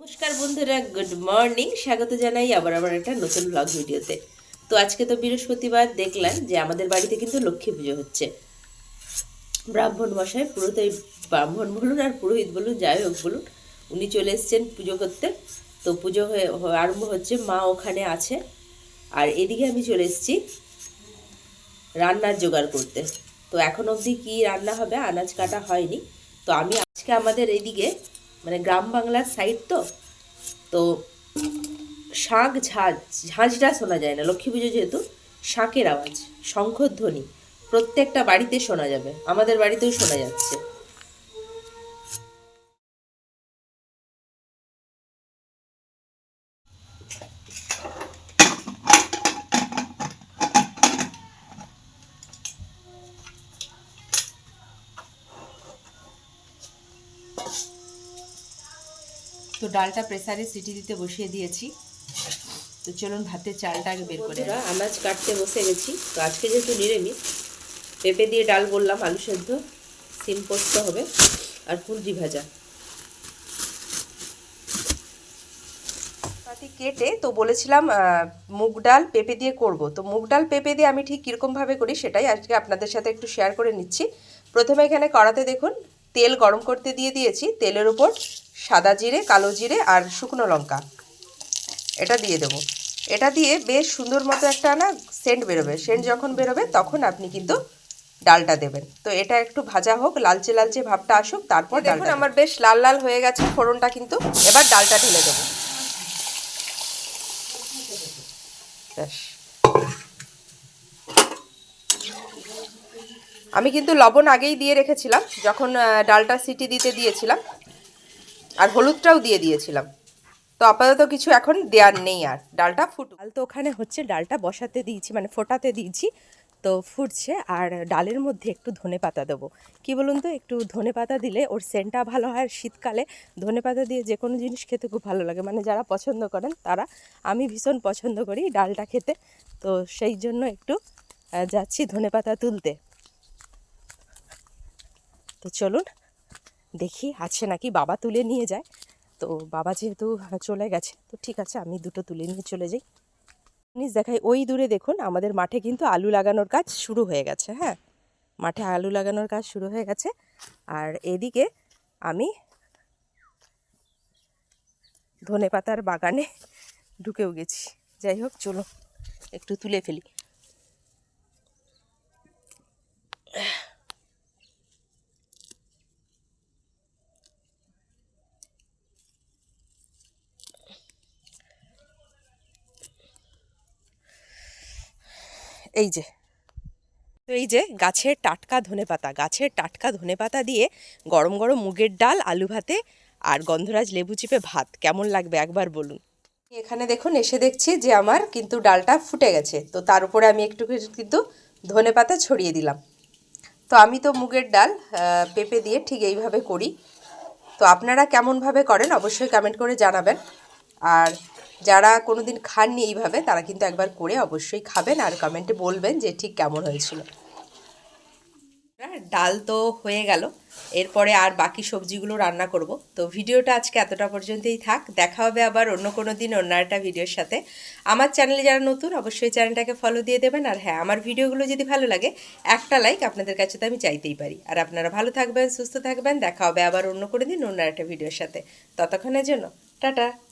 নমস্কার বন্ধুরা good morning স্বাগত জানাই আবার আবার একটা নতুন ব্লগ ভিডিওতে। তো আজকে তো বৃহস্পতিবার, দেখলাম যে আমাদের বাড়িতে কিন্তু লক্ষ্মী পুজো হচ্ছে। ব্রাহ্মণ মশাই পুরোহিত ব্রাহ্মণ বলুন আর পুরোহিত বলুন, যাই হোক বলুন, উনি চলে এসছেন পুজো করতে। তো পুজো হয়ে আরম্ভ হচ্ছে, মা ওখানে আছে। আর এদিকে আমি চলে এসেছি রান্নার জোগাড় করতে। তো এখন অবধি কি রান্না হবে, আনাজ কাটা হয়নি। তো আমি আজকে আমাদের এইদিকে মানে গ্রাম বাংলার সাইড তো তো শাঁখ ঝাঁঝ ঝাঁঝটা শোনা যায় না। লক্ষ্মী পুজো যেহেতু শাঁখের আওয়াজ, শঙ্খধ্বনি, প্রত্যেকটা বাড়িতে শোনা যাবে। আমাদের বাড়িতেও শোনা যাচ্ছে। তো ডালটা প্রেসারে সিটি দিতে বসিয়ে দিয়েছি। তো চলুন ভাতের চালটা আগে বের করে আনাজ কাটতে বসে গেছি তো আজকে যেহেতু নিরামিষ পেঁপে দিয়ে ডাল বললাম আলু সেদ্ধ সিম পোস্ত হবে আর কুলজি ভাজা। পাতি কেটে তো বলেছিলাম মুগ ডাল পেঁপে দিয়ে করব। তো মুগ ডাল পেঁপে দিয়ে আমি ঠিক কীরকমভাবে করি সেটাই আজকে আপনাদের সাথে একটু শেয়ার করে নিচ্ছি। প্রথমে এখানে কড়াতে দেখুন তেল গরম করতে দিয়ে দিয়েছি। তেলের উপর সাদা জিরে কালো জিরে আর শুকনো লঙ্কা। এটা দিয়ে দেবো। এটা দিয়ে বেশ সুন্দর মতো একটা না সেন্ট বেরোবে। সেন্ট যখন বেরোবে তখন আপনি কিন্তু ডালটা দেবেন। তো এটা একটু ভাজা হোক লালচে লালচে ভাবটা আসুক তারপর দেখুন আমার বেশ লাল লাল হয়ে গেছে ফোড়নটা কিন্তু এবার ডালটা ঢেলে দেবো। আমি কিন্তু লবণ আগেই দিয়ে রেখেছিলাম যখন ডালটা সিটি দিতে দিয়েছিলাম। আর হলুদটাও দিয়ে দিয়েছিলাম। তো আপাতত কিছু এখন দেওয়ার নেই আর। ডালটা ফুট ডাল তো ওখানে হচ্ছে, ডালটা বসাতে দিয়েছি মানে ফোটাতে দিয়েছি। তো ফুটছে, আর ডালের মধ্যে একটু ধনে পাতা দেবো। কী বলুন তো, একটু ধনে পাতা দিলে ওর সেন্টটা ভালো হয়, আর শীতকালে ধনে পাতা দিয়ে যে কোনো জিনিস খেতে খুব ভালো লাগে। মানে যারা পছন্দ করেন, তারা, আমি ভীষণ পছন্দ করি ডালটা খেতে। তো সেই জন্য একটু যাচ্ছি ধনে পাতা তুলতে। তো চলুন দেখি, আছে নাকি? বাবা তুলে নিয়ে যায়। তো বাবা যেহেতু চলে গেছে, তো ঠিক আছে, আমি দুটো তুলে নিয়ে চলে যাই। জিনিস দেখাই, ওই দূরে দেখুন, আমাদের মাঠে কিন্তু আলু লাগানোর কাজ শুরু হয়ে গেছে হ্যাঁ? মাঠে আলু লাগানোর কাজ শুরু হয়ে গেছে। আর এদিকে আমি ধনে পাতার বাগানে ঢুকেও গেছি। যাই হোক, চলো, একটু তুলে ফেলি। এই যে। তো এই যে গাছের টাটকা ধনেপাতা, গাছের টাটকা ধনেপাতা দিয়ে গরম গরম মুগের ডাল, আলু ভাতে আর গন্ধরাজ লেবু চিপে ভাত। কেমন লাগবে একবার বলুন? এখানে দেখুন, এসে দেখছি যে আমার কিন্তু ডালটা ফুটে গেছে। তো তার উপরে আমি একটু কিন্তু ধনেপাতা ছড়িয়ে দিলাম। তো আমি তো মুগের ডাল পেঁপে দিয়ে ঠিক এইভাবে করি। তো আপনারা কেমনভাবে করেন অবশ্যই কমেন্ট করে জানাবেন। আর যারা কোনো দিন খাননি এইভাবে, তারা কিন্তু একবার করে অবশ্যই খাবেন আর কমেন্টে বলবেন যে ঠিক কেমন হয়েছিল। ডাল তো হয়ে গেল। এরপরে আর বাকি সবজিগুলো রান্না করব। তো ভিডিওটা আজকে এতটা পর্যন্তই থাক। দেখা হবে আবার অন্য কোনো দিন, অন্য একটা ভিডিওর সাথে। আমার চ্যানেলে যারা নতুন, অবশ্যই চ্যানেলটাকে ফলো দিয়ে দেবেন। আর হ্যাঁ আমার ভিডিওগুলো যদি ভালো লাগে, একটা লাইক আপনাদের কাছে তো আমি চাইতেই পারি। আর আপনারা ভালো থাকবেন, সুস্থ থাকবেন। দেখা হবে আবার অন্য কোনো দিন, অন্য একটা ভিডিওর সাথে। ততক্ষণের জন্য, টাটা!